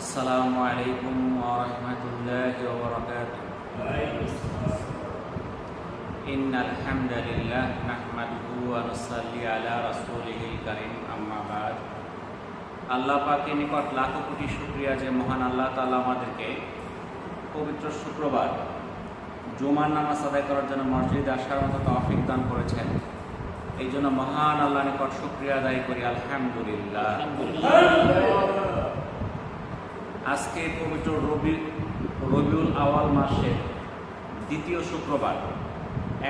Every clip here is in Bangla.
আসসালামু আলাইকুম ওয়া রাহমাতুল্লাহি ওয়া বারাকাতুহু। ইন্নাল হামদালিল্লাহ নাহমাদুহু ওয়া নুসাল্লি আলা রাসূলিহিল নিকট লাখো কোটি শুকরিয়া যে মহান আল্লাহ তাআলা পবিত্র শুক্রবার জুমার নামা আদায় করার জন্য মসজিদ আসার মতো তৌফিক দান করেছেন। এই জন্য মহান আল্লাহ নিকট শুক্রিয়া আদায় করি আলহামদুলিল্লাহ। আজকে পবিত্র রবি, রবিউল আওয়াল মাসের দ্বিতীয় শুক্রবার,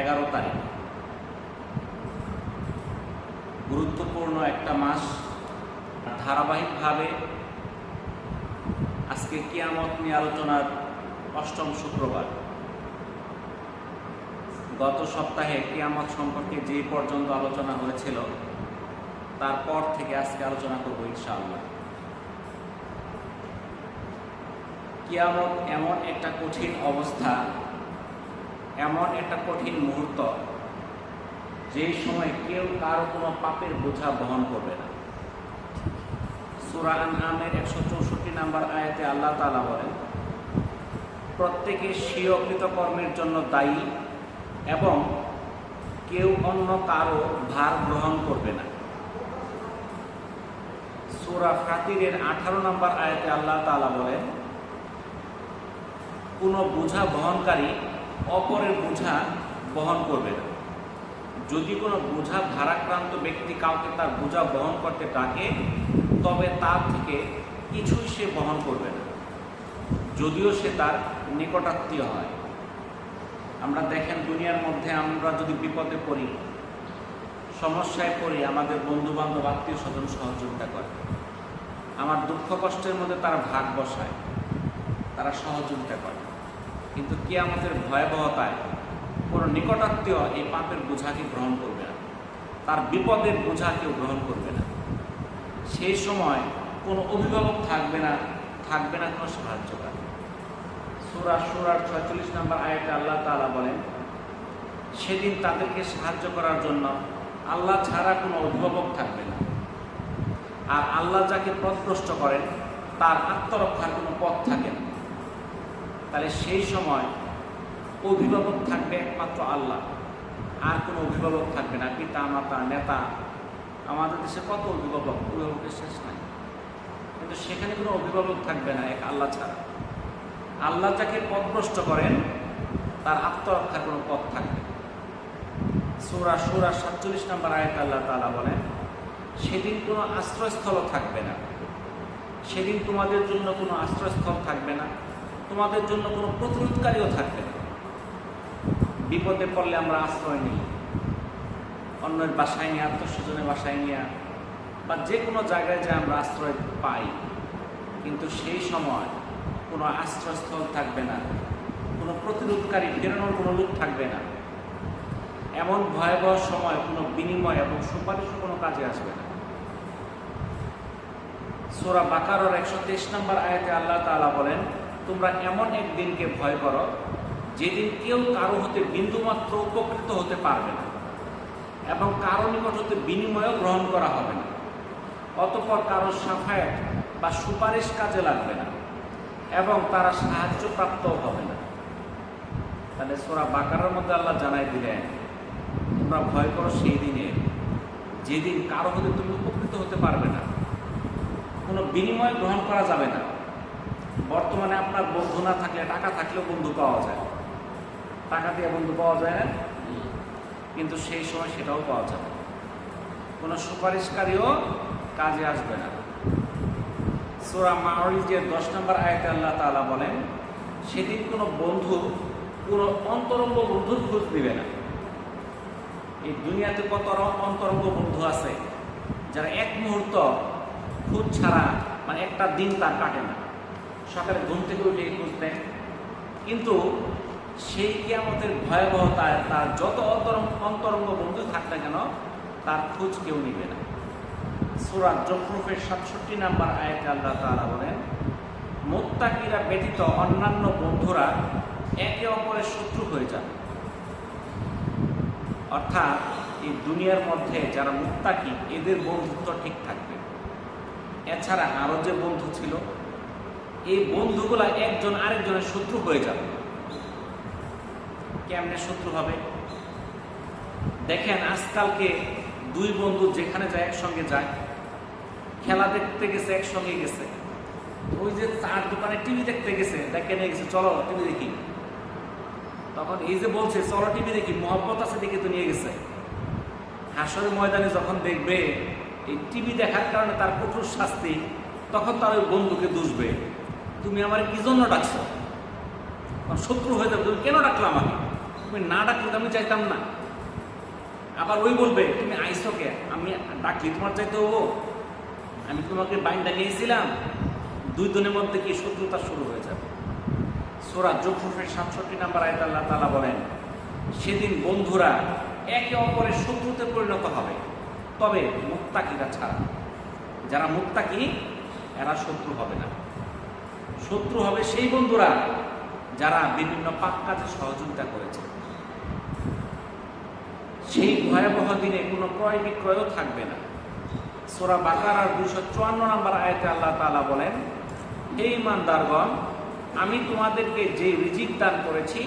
এগারো তারিখ। গুরুত্বপূর্ণ একটা মাস। ধারাবাহিকভাবে আজকে কিয়ামত নিয়ে আলোচনার অষ্টম শুক্রবার। গত সপ্তাহে কিয়ামত সম্পর্কে যে পর্যন্ত আলোচনা হয়েছিল, তারপর থেকে আজকে আলোচনা করব ইনশাআল্লাহ। কিয়ামত এমন একটা কঠিন অবস্থা, এমন একটা কঠিন মুহূর্ত, যেই সময় কেউ কারও কোনো পাপের বোঝা বহন করবে না। সুরা আমের একশো চৌষট্টি নাম্বার আয়াতে আল্লাহ তালা বলেন, প্রত্যেকে স্বীয়কৃত কর্মের জন্য দায়ী এবং কেউ অন্য কারও ভার গ্রহণ করবে না। সুরা ফাতিরের আঠারো নম্বর আয়াতে আল্লাহ তালা বলেন কোনো বোঝা বহনকারী অপরের বোঝা বহন করবে না। যদি কোনো বোঝা ভারাক্রান্ত ব্যক্তি কাউকে তার বোঝা বহন করতে ডাকে, তবে তার থেকে কিছুই সে বহন করবে না। যদিও সে তার নিকটাত্মীয় হয়। আমরা দেখেন, দুনিয়ার মধ্যে আমরা যদি বিপদে পড়ি, সমস্যায় পড়ি, আমাদের বন্ধু বান্ধব আত্মীয় স্বজন সহযোগিতা করে। আমার দুঃখ কষ্টের মধ্যে তারা ভাগ বসায়, তারা সহযোগিতা করে। কিন্তু কি আমাদের ভয়াবহতায় কোনো নিকটাত্মীয় এই পাপের বোঝাকে গ্রহণ করবে না। তার বিপদের বোঝা কেউ গ্রহণ করবে না। সেই সময় কোনো অভিভাবক থাকবে না থাকবে না কোনো সাহায্যকার। সুরা সুরার ছয়চল্লিশ নম্বর আয়টা আল্লাহ তালা বলেন, সেদিন তাদেরকে সাহায্য করার জন্য আল্লাহ ছাড়া কোনো অভিভাবক থাকবে না। আর আল্লাহ যাকে পথভ্রষ্ট করেন, তার আত্মরক্ষার কোনো পথ থাকে না। তাহলে সেই সময় অভিভাবক থাকবে একমাত্র আল্লাহ। আর কোনো অভিভাবক থাকবে না, পিতা, মাতা, নেতা। আমাদের দেশে কত অভিভাবক? অভিভাবকের শেষ নাই। কিন্তু সেখানে কোনো অভিভাবক থাকবে না এক আল্লাহ ছাড়া। আল্লাহ যাকে পথভ্রষ্ট করেন, তার আত্মরক্ষার কোনো পথ থাকবে সুরা সুরা সাতচল্লিশ নম্বর আয়ত আল্লাহ তালা বলেন, সেদিন কোনো আশ্রয়স্থল থাকবে না। সেদিন তোমাদের জন্য কোনো আশ্রয়স্থল থাকবে না। তোমাদের জন্য কোনো প্রতিরোধকারীও থাকবে না। বিপদে পড়লে আমরা আশ্রয় নিই। অন্যের বাসায় নিয়ে আত্মস্বজনের বাসায় নিয়ে বা যে কোনো জায়গায় যে আমরা আশ্রয় পাই। কিন্তু সেই সময় কোনো আশ্রয়স্থল থাকবে না, কোনো প্রতিরোধকারী ফেরানোর কোনো লোক থাকবে না। এমন ভয়াবহ সময় কোনো বিনিময় এবং সুপারিশ কোনো কাজে আসবে না। সোরা বাকারর একশো তেইশ নম্বর আয়তে আল্লাহ তালা বলেন তোমরা এমন একদিনকে ভয় করো, যেদিন কেউ কারও হতে বিন্দুমাত্র উপকৃত হতে পারবে না, এবং কারও নিকট হতে বিনিময়ও গ্রহণ করা হবে না। অতপর কারও সাফায়াত বা সুপারিশ কাজে লাগবে না, এবং তারা সাহায্যপ্রাপ্তও হবে না। তাহলে সোরা বাকারের মধ্যে আল্লাহ জানাই দিলেন, তোমরা ভয় করো সেই দিনে, যেদিন কারও হতে তুমি উপকৃত হতে পারবে না, কোনো বিনিময় গ্রহণ করা যাবে না। বর্তমানে আপনার বন্ধু না থাকলে, টাকা থাকলেও বন্ধু পাওয়া যায়। টাকা দিয়ে বন্ধু পাওয়া যায় না? কিন্তু সেই সময় সেটাও পাওয়া যাবে। কোনো সুপারিশকারীও কাজে আসবে না। সোরা মাহরিজের দশ নম্বর আয়তে আল্লাহ তালা বলেন, সেদিন কোনো বন্ধু কোনো অন্তরঙ্গ বন্ধুর খোঁজ দিবে না। এই দুনিয়াতে কত অন্তরঙ্গ বন্ধু আছে, যারা এক মুহূর্ত খোঁজ ছাড়া মানে একটা দিন তার কাটে না। সকালে ঘুম থেকে উঠে খোঁজ দেয় কিন্তু সেই কিয়ামতের ভয়াবহতায় তার যত অন্তরঙ্গ অন্তরঙ্গ বন্ধু থাক না কেন, তার খোঁজ কেউ নিবে না। সুরাত জফরুফের সাতষট্টি নাম্বার আয়াতে আল্লাহ তাআলা বলেন, মোত্তাকিরা ব্যতীত অন্যান্য বন্ধুরা একে অপরের শত্রু হয়ে যাবে অর্থাৎ এই দুনিয়ার মধ্যে যারা মুক্তাকি এদের বন্ধুত্ব ঠিক থাকবে। এছাড়া আরও যে বন্ধু ছিল এই বন্ধুগুলা একজন আরেকজনের শত্রু হয়ে যাবে। কেমনে শত্রু হবে? দেখেন, আজকালকে দুই বন্ধু যেখানে যায় একসঙ্গে যায়, খেলা দেখতে গেছে, একসঙ্গে গেছে। ওই যে চার দোকানে টিভি দেখতে গেছে, দেখে নিয়ে গেছে, চলো টিভি দেখি। তখন এই যে বলছে, চলো টিভি দেখি, মহব্বত আছে দেখে তো নিয়ে গেছে। হাসরের ময়দানে যখন দেখবে, এই টিভি দেখার কারণে তার কঠোর শাস্তি, তখন তার ওই বন্ধুকে দুষবে। তুমি আমার কি জন্য ডাকছো? তখন শত্রু হয়ে যাবে, তুমি কেন ডাকলো আমাকে? তুমি না ডাকলে আমি চাইতাম না। আবার ওই বলবে, তুমি আইসো কে? আমি ডাকলি তোমার চাইতে হব? আমি তোমাকে বাইন্দা নিয়েছিলাম দুই দিনের মধ্যে কি শত্রুতা শুরু হয়ে যাবে? সোরা জোফুফের সাতষট্টি নাম্বার আয়ত আল্লাহ তালা বলেন, সেদিন বন্ধুরা একে অপরের শত্রুতে পরিণত হবে। তবে মুক্তাকিরা ছাড়া। যারা মুক্তাকি এরা শত্রু হবে না। শত্রু হবে সেই বন্ধুরা যারা বিভিন্ন পাপ কাজে সহযোগিতা করেছে। সেই ভয়াবহ দিনে কোনো ক্রয় বিক্রয়ও থাকবে না। সোরা বাকারার দুশো চুয়ান্ন নম্বর আয়তে আল্লাহ তালা বলেন, হে ইমানদারগণ আমি তোমাদেরকে যে রিজিক দান করেছি,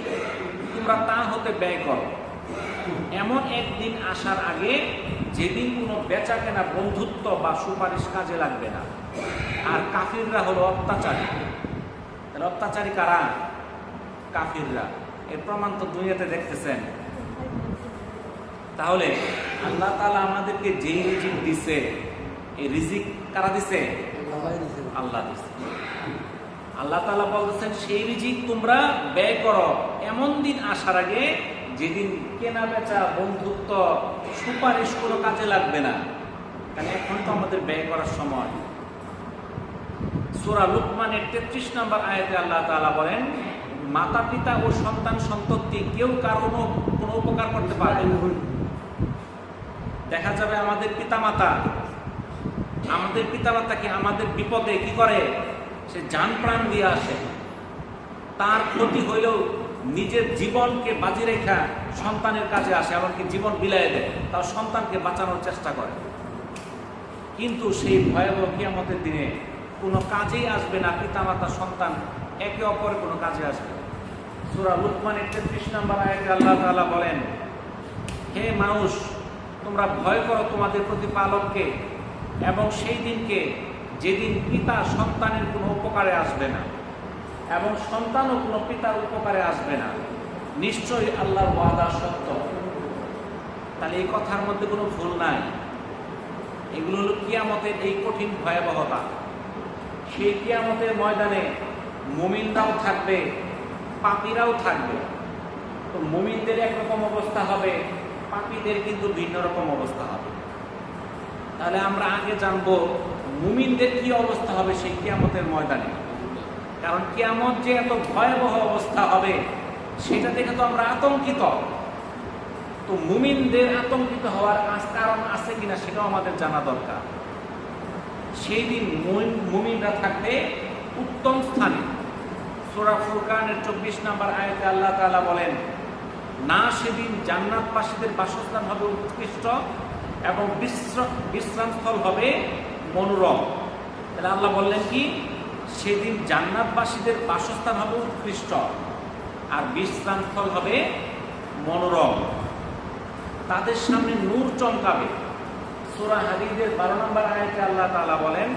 তোমরা তা হতে ব্যয় করো। এমন একদিন আসার আগে যেদিন কোনো বেচা কেনা বন্ধুত্ব বা সুপারিশ কাজে লাগবে না। আর কাফিররা হলো অত্যাচারী। তাহলে অত্যাচারী কারা? কাফিররা। এর প্রমাণ তো দুনিয়াতে দেখতেছেন। তাহলে আল্লাহ তালা আমাদেরকে যেই রিজিক দিছে এই রিজিক কারা দিছে? আল্লাহ দিছে। আল্লাহ তালা বলতেছেন সেই রিজিক তোমরা ব্যয় করো। এমন দিন আসার আগে যেদিন কেনা বেচা বন্ধুত্ব সুপারিশ কোনো কাজে লাগবে না। কারণ এখন তো আমাদের ব্যয় করার সময়। সুরা লুকমানের তেত্রিশ নম্বর আয়াতে আল্লাহ তালা বলেন মাতা পিতা ও সন্তান সন্ততি কেউ কারও কোনো উপকার করতে পারে না। দেখা যাবে আমাদের পিতামাতা আমাদের পিতামাতা কি আমাদের বিপদে কি করে? সে যান প্রাণ দিয়ে আসে। তার ক্ষতি হইলেও নিজের জীবনকে বাজি রেখা সন্তানের কাছে আসে, এমনকি জীবন বিলায় দেয়। তার সন্তানকে বাঁচানোর চেষ্টা করে। কিন্তু সেই ভয়াবহ কিয়ামতের দিনে কোনো কাজেই আসবে না, পিতামাতা, সন্তান, একে অপরের কোনো কাজে আসবে সুরা লুকমানের তেত্রিশ নম্বর আয়াতে আল্লাহ তাআলা বলেন, হে মানুষ, তোমরা ভয় করো তোমাদের প্রতিপালককে এবং সেই দিনকে যেদিন পিতা সন্তানের কোনো উপকারে আসবে না এবং সন্তানও কোনো পিতার উপকারে আসবে না। নিশ্চয়ই আল্লাহর ওয়াদা সত্য। তাহলে এই কথার মধ্যে কোনো ভুল নাই। এগুলো হলো কিয়ামতের এই কঠিন ভয়াবহতা। সেই কিয়ামতের ময়দানে মুমিনরাও থাকবে, পাপীরাও থাকবে। তো মুমিনদের একরকম অবস্থা হবে, পাপীদের কিন্তু ভিন্ন রকম অবস্থা হবে। তাহলে আমরা আগে জানব মুমিনদের কি অবস্থা হবে সেই কিয়ামতের ময়দানে। কারণ কিয়ামত যে এত ভয়াবহ অবস্থা হবে, সেটা দেখে তো আমরা আতঙ্কিত। তো মুমিনদের আতঙ্কিত হওয়ার কারণ আছে কিনা সেটাও আমাদের জানা দরকার। সেই দিন মুমিন- মুমিনরা থাকবে উত্তম স্থানে। সোরা ফুরকানের চব্বিশ নম্বর আয়তে আল্লাহ তাআলা বলেন, না সেদিন জান্নাতবাসীদের বাসস্থান হবে উৎকৃষ্ট এবং বিশ্র- বিশ্রামস্থল হবে মনোরম। তাহলে আল্লাহ বললেন কি? সেদিন জান্নাতবাসীদের বাসস্থান হবে উৎকৃষ্ট আর বিশ্রামস্থল হবে মনোরম। তাদের সামনে নূর চমকাবে। সোরা হাদিদের বারো নম্বর আয়াতে আল্লাহ তাআলা বলেন,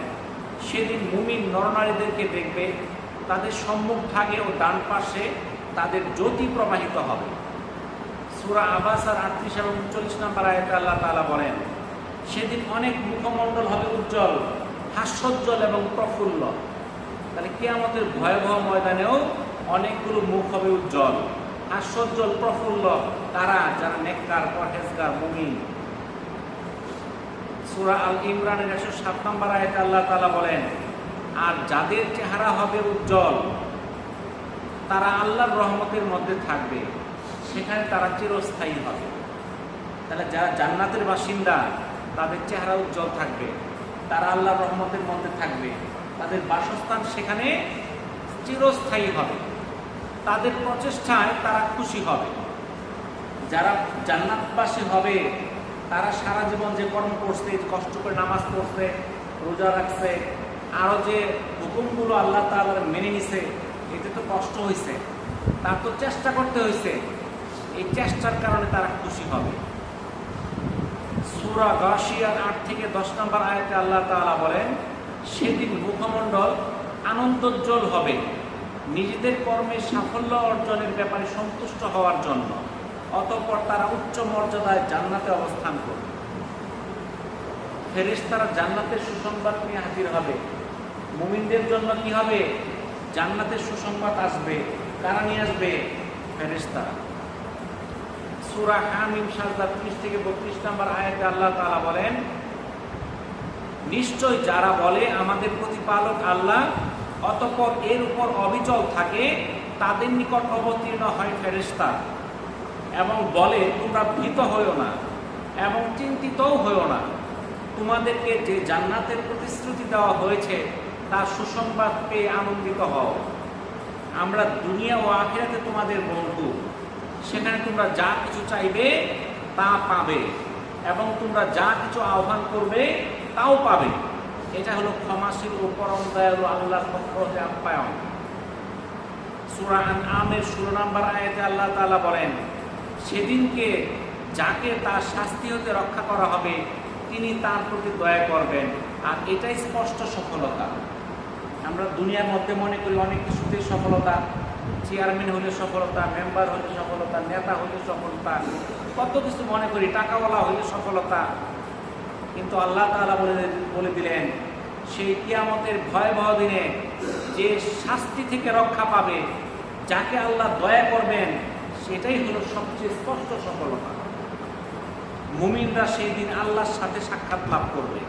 সেদিন মুমিন নরনারীদেরকে দেখবে, তাদের সম্মুখ ভাগে ও ডান পাশে তাদের জ্যোতি প্রবাহিত হবে। সুরা আবাস আর আটত্রিশ এবং উনচল্লিশ নম্বর আয়াতে আল্লাহ তাআলা বলেন, সেদিন অনেক মুখমণ্ডল হবে উজ্জ্বল, হাস্যোজ্জ্বল এবং প্রফুল্ল। তাহলে কে আমাদের ভয়াবহ ময়দানেও অনেকগুলো মুখ হবে উজ্জ্বল, হাস্যোজ্জ্বল, প্রফুল্ল। তারা যারা নেককার, পরহেজগার, মুমিন সুরা আল ইমরানের একশো সাত নম্বর আয়তে আল্লাহ তাআলা বলেন, আর যাদের চেহারা হবে উজ্জ্বল, তারা আল্লাহর রহমতের মধ্যে থাকবে। সেখানে তারা চিরস্থায়ী হবে। তাহলে যারা জান্নাতের বাসিন্দা, তাদের চেহারা উজ্জ্বল থাকবে, তারা আল্লাহর রহমতের মধ্যে থাকবে। তাদের বাসস্থান সেখানে চিরস্থায়ী হবে। তাদের প্রচেষ্টায় তারা খুশি হবে। যারা জান্নাতবাসী হবে তারা সারা জীবন যে কর্ম করছে কষ্ট করে নামাজ পড়ছে, রোজা রাখছে আরও যে হুকুমগুলো আল্লাহ তাআলার মেনে নিছে, এতে তো কষ্ট হয়েছে তার তো চেষ্টা করতে হয়েছে এই চেষ্টার কারণে তারা খুশি হবে। সুরা গাশিয়ার আট থেকে দশ নম্বর আয়াতে আল্লাহ তাআলা বলেন, সেদিন মুখমণ্ডল আনন্দোজ্জ্বল হবে। নিজেদের কর্মে সাফল্য অর্জনের ব্যাপারে সন্তুষ্ট হওয়ার জন্য। অতঃপর তারা উচ্চ মর্যাদায় জান্নাতে অবস্থান করবে। ফেরেশতারা জান্নাতের সুসংবাদ নিয়ে হাজির হবে। মুমিনদের জন্য কি হবে? জান্নাতের সুসংবাদ আসবে। কারা নিয়ে আসবে? ফেরেশতারা। সুরা হামিম সাজদা ত্রিশ থেকে বত্রিশ নম্বর আয়াতে আল্লাহ তাআলা বলেন, নিশ্চয় যারা বলে আমাদের প্রতিপালক আল্লাহ, অতঃপর এর উপর অবিচল থাকে, তাদের নিকট অবতীর্ণ হয় ফেরেশতা। এবং বলে, তোমরা ভীত হইও না এবং চিন্তিতও হইও না। তোমাদেরকে যে জান্নাতের প্রতিশ্রুতি দেওয়া হয়েছে, তার সুসংবাদ পেয়ে আনন্দিত হও। আমরা দুনিয়া ও আখিরাতে তোমাদের বন্ধু। সেখানে তোমরা যা কিছু চাইবে, তা পাবে এবং তোমরা যা কিছু আহ্বান করবে, তাও পাবে। এটা হলো ক্ষমাশীল ও পরম দয়ালু আল্লাহর পক্ষ হতে আপ্যায়ন। সূরা আমের ষোলো নম্বর আয়াতে আল্লাহ তাআলা বলেন সেদিনকে যাকে তার শাস্তি হতে রক্ষা করা হবে, তিনি তার প্রতি দয়া করবেন। আর এটাই স্পষ্ট সফলতা। আমরা দুনিয়ার মধ্যে মনে করি অনেক কিছুতে সফলতা। চেয়ারম্যান হলে সফলতা, মেম্বার হলে সফলতা, নেতা হলে সফলতা, কত কিছু মনে করি, টাকাওয়ালা হলে সফলতা। কিন্তু আল্লাহ তাআলা বলে বলে দিলেন, সেই কিয়ামতের ভয়াবহ দিনে যে শাস্তি থেকে রক্ষা পাবে, যাকে আল্লাহ দয়া করবেন সেটাই হলো সবচেয়ে স্পষ্ট সফলতা। মুমিনরা সেই দিন আল্লাহর সাথে সাক্ষাৎ লাভ করবে।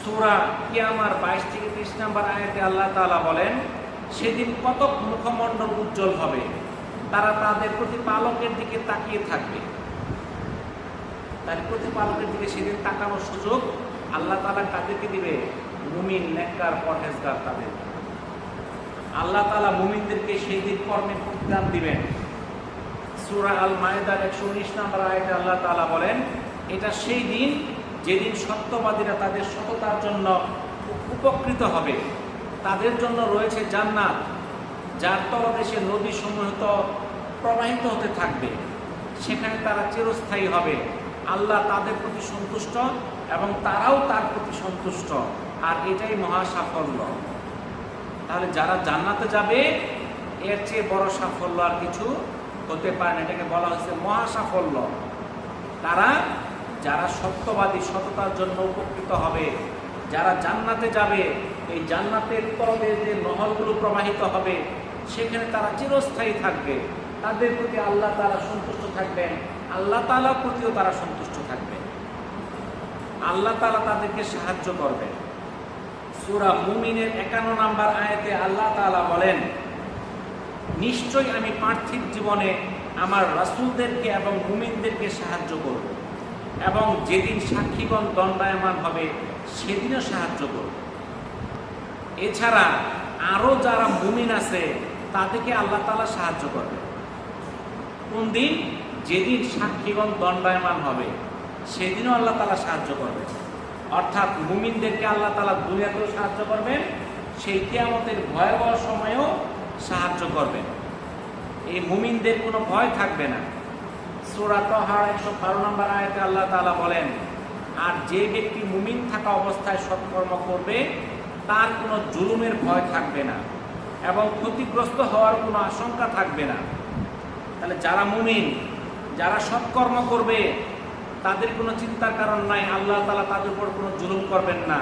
সুরা কিয়ামার বাইশ থেকে ত্রিশ নম্বর আয়াতে আল্লাহ তালা বলেন, সেদিন কতক মুখমণ্ডল উজ্জ্বল হবে, তারা তাদের প্রতিপালকের দিকে তাকিয়ে থাকবে। তার প্রতিপালকের দিকে সেদিন তাকানোর সুযোগ আল্লাহ তালা কাদেরকে দিবে? মুমিন, নেককার, পরহেজগার তাদের। আল্লাহ তাআলা মুমিনদেরকে সেই দিন কর্মের প্রতিদান দিবেন। সূরা আল মায়েদার একশো উনিশ নম্বর আয়াতে আল্লাহ তাআলা বলেন, এটা সেই দিন যেদিন সত্যবাদীরা তাদের সততার জন্য উপকৃত হবে। তাদের জন্য রয়েছে জান্নাত, যার তলদেশে নদী সমূহত প্রবাহিত হতে থাকবে। সেখানে তারা চিরস্থায়ী হবে। আল্লাহ তাদের প্রতি সন্তুষ্ট এবং তারাও তার প্রতি সন্তুষ্ট। আর এটাই মহা সাফল্য তাহলে যারা জান্নাতে যাবে, এর চেয়ে বড় সাফল্য আর কিছু হতে পারে না। এটাকে বলা হয়েছে মহা সাফল্য তারা যারা সত্যবাদী, সততার জন্য উপকৃত হবে, যারা জান্নাতে যাবে, এই জান্নাতের তলে যে নহরগুলো প্রবাহিত হবে, সেখানে তারা চিরস্থায়ী থাকবে। তাদের প্রতি আল্লাহ তারা সন্তুষ্ট থাকবেন। আল্লাহ তালার প্রতিও তারা সন্তুষ্ট থাকবে। আল্লাহ তালা তাদেরকে সাহায্য করবেন। সুরা মুমিনের একান্ন নাম্বার আয়াতে আল্লাহ তাআলা বলেন, নিশ্চয়ই আমি পার্থিব জীবনে আমার রাসূলদেরকে এবং মুমিনদেরকে সাহায্য করব এবং যেদিন সাক্ষীগণ দণ্ডায়মান হবে, সেদিনও সাহায্য করব। এছাড়া আরও যারা মুমিন আছে, তাদেরকে আল্লাহ তাআলা সাহায্য করবে। কোন দিন? যেদিন সাক্ষীগণ দণ্ডায়মান হবে, সেদিনও আল্লাহ তাআলা সাহায্য করবে। অর্থাৎ মুমিনদেরকে আল্লাহ তালা দুনিয়াতেও সাহায্য করবেন, সেই কিয়ামতের ভয়াবহ সময়েও সাহায্য করবেন। এই মুমিনদের কোনো ভয় থাকবে না। সুরা তহার একশো বারো নম্বর আয়তে আল্লাহ তালা বলেন, আর যে ব্যক্তি মুমিন থাকা অবস্থায় সৎকর্ম করবে, তার কোনো জুলুমের ভয় থাকবে না এবং ক্ষতিগ্রস্ত হওয়ার কোনো আশঙ্কা থাকবে না। তাহলে যারা মুমিন, যারা সৎকর্ম করবে তাদের কোনো চিন্তার কারণ নাই, আল্লাহ তালা তাদের উপর কোনো জুলুম করবেন না।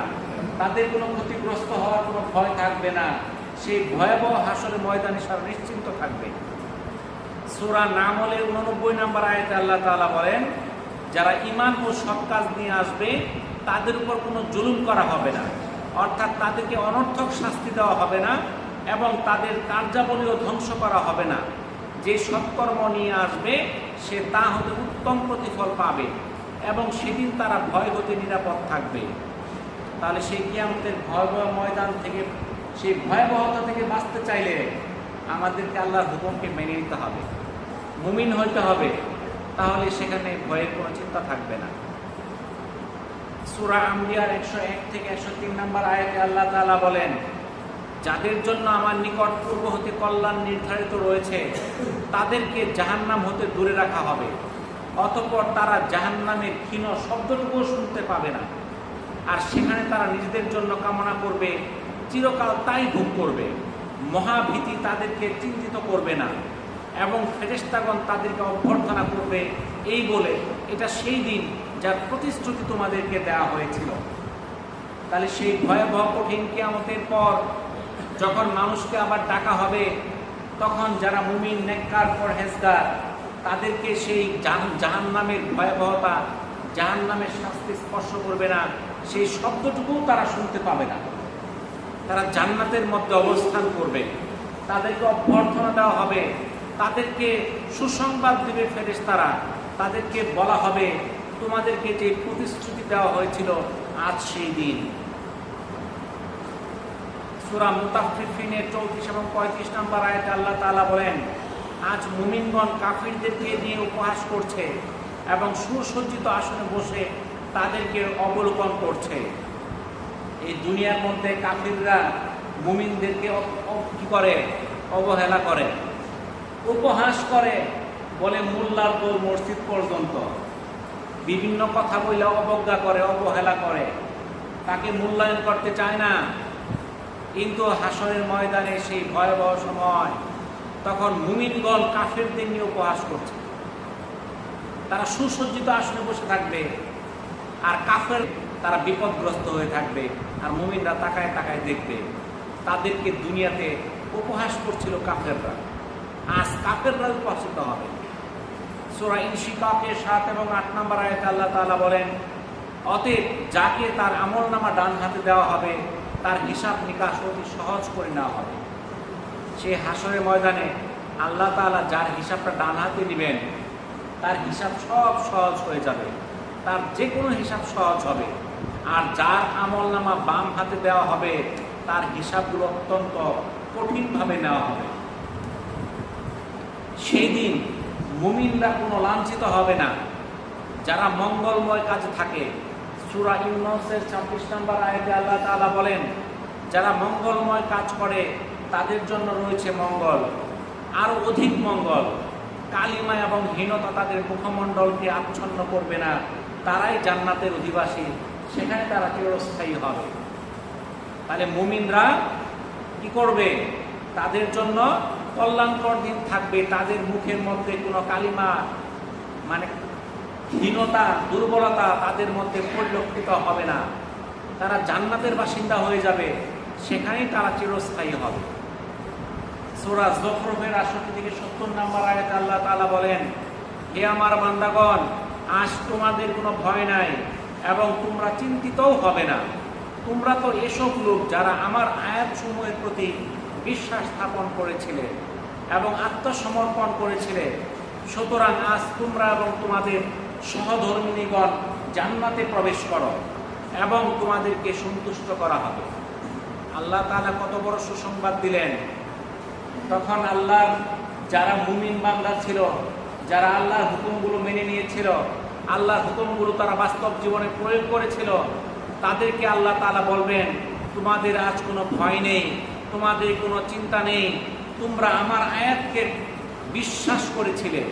তাদের কোনো ক্ষতিগ্রস্ত হওয়ার কোনো ভয় থাকবে না। সেই ভয়াবহ হাসরে ময়দানে সারা নিশ্চিন্ত থাকবে। সুরা নামলে উননব্বই নম্বর আয়তে আল্লাহ তালা বলেন, যারা ইমান ও সৎ কাজ নিয়ে আসবে, তাদের উপর কোনো জুলুম করা হবে না। অর্থাৎ তাদেরকে অনর্থক শাস্তি দেওয়া হবে না এবং তাদের কার্যাবলীও ধ্বংস করা হবে না। যে সৎকর্ম নিয়ে আসবে, সে তা হতে উত্তম প্রতিফল পাবে। এবং সেদিন তারা ভয় হতে নিরাপদ থাকবে। তাহলে সেই কিয়ামতের ভয়াবহ ময়দান থেকে, সেই ভয়াবহতা থেকে বাঁচতে চাইলে আমাদেরকে আল্লাহর হুকুমকে মেনে নিতে হবে। মুমিন হইতে হবে, তাহলে সেখানে ভয়ের কোনো চিন্তা থাকবে না। সুরা আম্বিয়ার একশো এক থেকে একশো তিন নম্বর আয়াতে আল্লাহ তাআলা বলেন, যাদের জন্য আমার নিকট পূর্ব হতে কল্যাণ নির্ধারিত রয়েছে, তাদেরকে জাহান্নাম হতে দূরে রাখা হবে। অতঃপর তারা জাহান্নামের ক্ষীণ শব্দটুকুও শুনতে পাবে না। আর সেখানে তারা নিজেদের জন্য কামনা করবে, চিরকাল তাই ভোগ করবে। মহাভীতি তাদেরকে চিন্তিত করবে না এবং ফেরেস্তাগণ তাদেরকে অভ্যর্থনা করবে, এই বলে এটা সেই দিন যার প্রতিশ্রুতি তোমাদেরকে দেওয়া হয়েছিল। তাহলে সেই ভয়াবহ কঠিন কিয়ামতের পর যখন মানুষকে আবার ডাকা হবে, তখন যারা মুমিন, নেককার, পরহেজগার তাদেরকে সেই জাহান নামের ভয়াবহতা জাহান নামের শাস্তি স্পর্শ করবে না, সেই শব্দটুকুও তারা শুনতে পাবে না। তারা জান্নাতের মধ্যে অবস্থান করবে। তাদেরকে অভ্যর্থনা দেওয়া হবে। তাদেরকে সুসংবাদ দেবে ফেরেস তারা তাদেরকে বলা হবে, তোমাদেরকে যে প্রতিশ্রুতি দেওয়া হয়েছিল আজ সেই দিন। সুরা মুতাফিফিনের চৌত্রিশ এবং পঁয়ত্রিশ নম্বর আয়াতে আল্লাহ তাআলা বলেন আজ মুমিনগণ কাফিরদেরকে নিয়ে উপহাস করছে এবং সুসজ্জিত আসনে বসে তাদেরকে অবলোকন করছে। এই দুনিয়ার মধ্যে কাফিররা মুমিনদেরকে কি করে? অবহেলা করে। উপহাস করে বলে মোল্লার দৌড় মসজিদ পর্যন্ত। বিভিন্ন কথা বলে অবজ্ঞা করে, অবহেলা করে। তাকে মূল্যায়ন করতে চায় না। কিন্তু হাসনের ময়দানে সেই ভয়াবহ সময় তখন মুমিনগণ কাফেরদের নিয়ে উপহাস করছে। তারা সুসজ্জিত আসনে বসে থাকবে আর কাফের তারা বিপদগ্রস্ত হয়ে থাকবে আর মুমিনরা তাকায় তাকায় দেখবে। তাদেরকে দুনিয়াতে উপহাস করছিল কাফেররা। আজ কাফেররা উপহাসিত হবে। সোরা ইনশিকাকের সাত এবং আট নম্বর আয়তে আল্লাহ তাআলা বলেন, অতএব যাকে তার আমল নামা ডান হাতে দেওয়া হবে, তার হিসাব নিকাশ অতি সহজ করে নেওয়া হবে। সে হাসরের ময়দানে আল্লাহ তাআলা যার হিসাবটা ডান হাতে নেবেন তার হিসাব সব সহজ হয়ে যাবে। তার যে কোনো হিসাব সহজ হবে। আর যার আমল নামা বাম হাতে দেওয়া হবে, তার হিসাবগুলো অত্যন্ত কঠিনভাবে নেওয়া হবে। সেই দিন মুমিনরা কোনো লাঞ্ছিত হবে না। যারা মঙ্গলময় কাজে থাকে, সুরা ইউনসের ছাব্বিশ নম্বর আয়তে আল্লাহ তাআলা বলেন, যারা মঙ্গলময় কাজ করে তাদের জন্য রয়েছে মঙ্গল আরও অধিক মঙ্গল। কালিমা এবং হীনতা তাদের মুখমণ্ডলকে আচ্ছন্ন করবে না। তারাই জান্নাতের অধিবাসী, সেখানে তারা চিরস্থায়ী হবে। তাহলে মুমিনরা কি করবে? তাদের জন্য কল্যাণকর দিন থাকবে। তাদের মুখের মধ্যে কোনো কালিমা মানে হীনতা, দুর্বলতা তাদের মধ্যে পরিলক্ষিত হবে না। তারা জান্নাতের বাসিন্দা হয়ে যাবে। সেখানেই তারা চিরস্থায়ী হবে। সোরা জফরফের আষট্টি থেকে সত্তর নাম্বার আয়াত আল্লাহ তাআলা বলেন, হে আমার বান্দাগণ, আজ তোমাদের কোনো ভয় নাই এবং তোমরা চিন্তিতও হবে না। তোমরা তো এসব লোক যারা আমার আয়াতসমূহের প্রতি বিশ্বাস স্থাপন করেছিলে এবং আত্মসমর্পণ করেছিলে। সুতরাং আজ তোমরা এবং তোমাদের সহধর্মিনীগণ জান্নাতে প্রবেশ করো এবং তোমাদেরকে সন্তুষ্ট করা হবে। আল্লাহ তাআলা কত বড় সুসংবাদ দিলেন। তখন আল্লাহ যারা মুমিন বান্দা ছিল, যারা আল্লাহর হুকুমগুলো মেনে নিয়েছিল, আল্লাহর হুকুমগুলো তারা বাস্তব জীবনে প্রয়োগ করেছিল, তাদেরকে আল্লাহ তাআলা বলবেন, তোমাদের আজ কোনো ভয় নেই, তোমাদের কোনো চিন্তা নেই, তোমরা আমার আয়াতকে বিশ্বাস করেছিলে,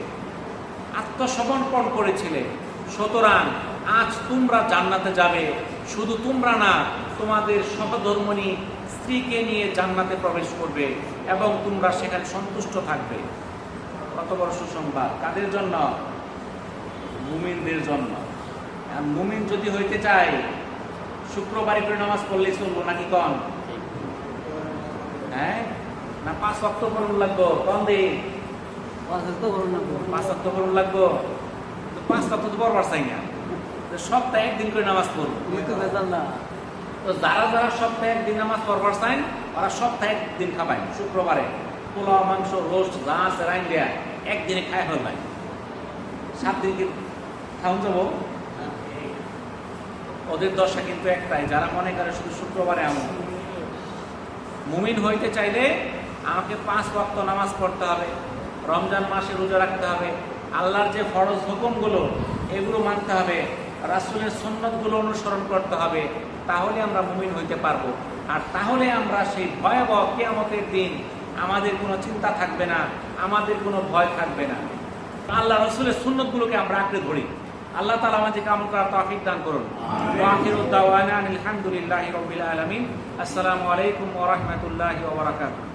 আত্মসমর্পণ করেছিলে। সুতরাং আজ তোমরা জান্নাতে যাবে। শুধু তোমরা না, তোমাদের সহধর্মণী স্ত্রীকে নিয়ে জান্নাতে প্রবেশ করবে এবং তোমরা সেখানে সন্তুষ্ট থাকবে। কত বড় সুসংবাদ। কাদের জন্য? মুমিনদের জন্য। মুমিন যদি হইতে চায় শুক্রবারে করে নামাজ পড়লেই চলবো নাকি কন? হ্যাঁ? না পাঁচ অক্ট করুন লাগবো। কন দিন পাঁচ অক্ট করুন লাগবো। তো পাঁচ অক্ট তো বরবার চাই না। তো সপ্তাহে একদিন করে নামাজ পড়ব তো যারা যারা সপ্তাহে একদিন নামাজ পড়বার চান ওরা সপ্তাহে একদিন খাবাই শুক্রবারে পোলাও, মাংস, রোস্ট আছে রাইন দেয়া একদিনে খাই ফেলবাই সাত দিন কি যাব? ওদের দশা কিন্তু একটাই, যারা মনে করে শুধু শুক্রবারে আমল। মুমিন হইতে চাইলে আমাকে পাঁচ ওয়াক্ত নামাজ পড়তে হবে, রমজান মাসে রোজা রাখতে হবে, আল্লাহর যে ফরজ হুকুমগুলো, এগুলো মানতে হবে। রাসুলের সন্ন্যতগুলো অনুসরণ করতে হবে তাহলে আমরা মুমিন হইতে পারব। আর তাহলে আমরা সেই ভয়াবহ কেয়ামতের দিন আমাদের কোনো চিন্তা থাকবে না আমাদের কোনো ভয় থাকবে না। আল্লাহ রসুলের সুন্নতগুলোকে আমরা আঁকড়ে ধরি। আল্লাহ তালা আমাদেরকে আমল করার তৌফিক দান করুন। আলহামদুলিল্লাহি আলামিন। আসসালামু আলাইকুম ওয়া রাহমাতুল্লাহি ওয়া বারাকাতুহু।